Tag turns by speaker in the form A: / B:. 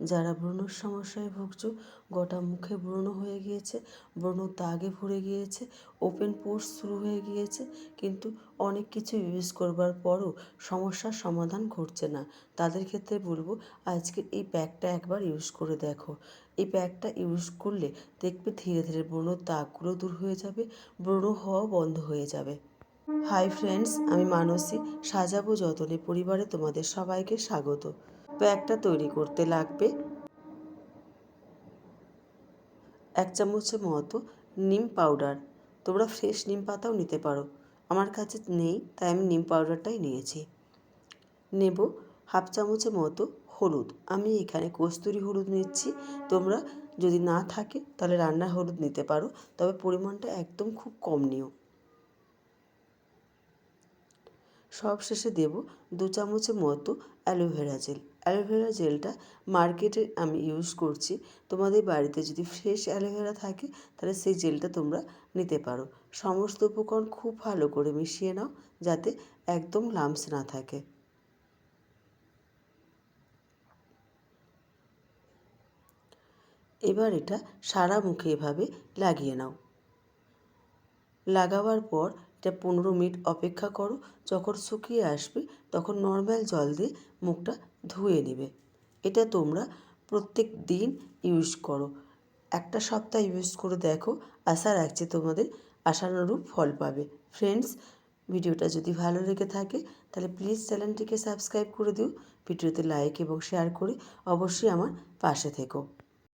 A: যারা ব্রণর সমস্যায় ভুগছো, গোটা মুখে ব্রণ হয়ে গিয়েছে, ব্রণ দাগে ভরে গিয়েছে ওপেন পোর্স শুরু হয়ে গিয়েছে, কিন্তু অনেক কিছু ইউজ করবার পরও সমস্যার সমাধান ঘটছে না। তাদের ক্ষেত্রে বলব, আজকের এই প্যাকটা একবার ইউজ করে দেখো। এই প্যাকটা ইউজ করলে দেখবে ধীরে ধীরে ব্রণর দাগগুলো দূর হয়ে যাবে, ব্রণ হওয়াও বন্ধ হয়ে যাবে। হাই ফ্রেন্ডস আমি মানসী, সাজাবো যতনে পরিবারে তোমাদের সবাইকে স্বাগত। প্যাকটা তৈরি করতে লাগবে। এক চামচের মতো নিম পাউডার। তোমরা ফ্রেশ নিম পাতাও নিতে পারো। আমার কাছে নেই, তাই আমি নিম পাউডারটাই নিয়েছি। নেব হাফ চামচের মতো হলুদ। আমি এখানে কস্তুরি হলুদ নিচ্ছি। তোমরা যদি না থাকে, তাহলে রান্নার হলুদ নিতে পারো। তবে পরিমাণটা একদম খুব কম নিও। সব শেষে দেব দু চামচের মতো অ্যালোভেরা জেল। অ্যালোভেরা জেলটা মার্কেটে আমি ইউজ করছি। তোমাদের বাড়িতে যদি ফ্রেশ অ্যালোভেরা থাকে, তাহলে সেই জেলটা তোমরা নিতে পারো। সমস্ত উপকরণ খুব ভালো করে মিশিয়ে নাও, যাতে একদম লামস না থাকে। এবার এটা সারা মুখে এভাবে লাগিয়ে নাও। লাগাবার পর এটা পনেরো মিনিট অপেক্ষা করো। যখন শুকিয়ে আসবে, তখন নর্মাল জল দিয়ে মুখটা ধুয়ে নেবে। এটা তোমরা প্রত্যেক দিন ইউজ করো। একটা সপ্তাহ ইউজ করে দেখো। আশা রাখছি তোমাদের আশানুরূপ ফল পাবে। ফ্রেন্ডস ভিডিওটা যদি ভালো লেগে থাকে, তাহলে প্লিজ চ্যানেলটিকে সাবস্ক্রাইব করে দিও। ভিডিওতে লাইক এবং শেয়ার করে অবশ্যই আমার পাশে থেকো।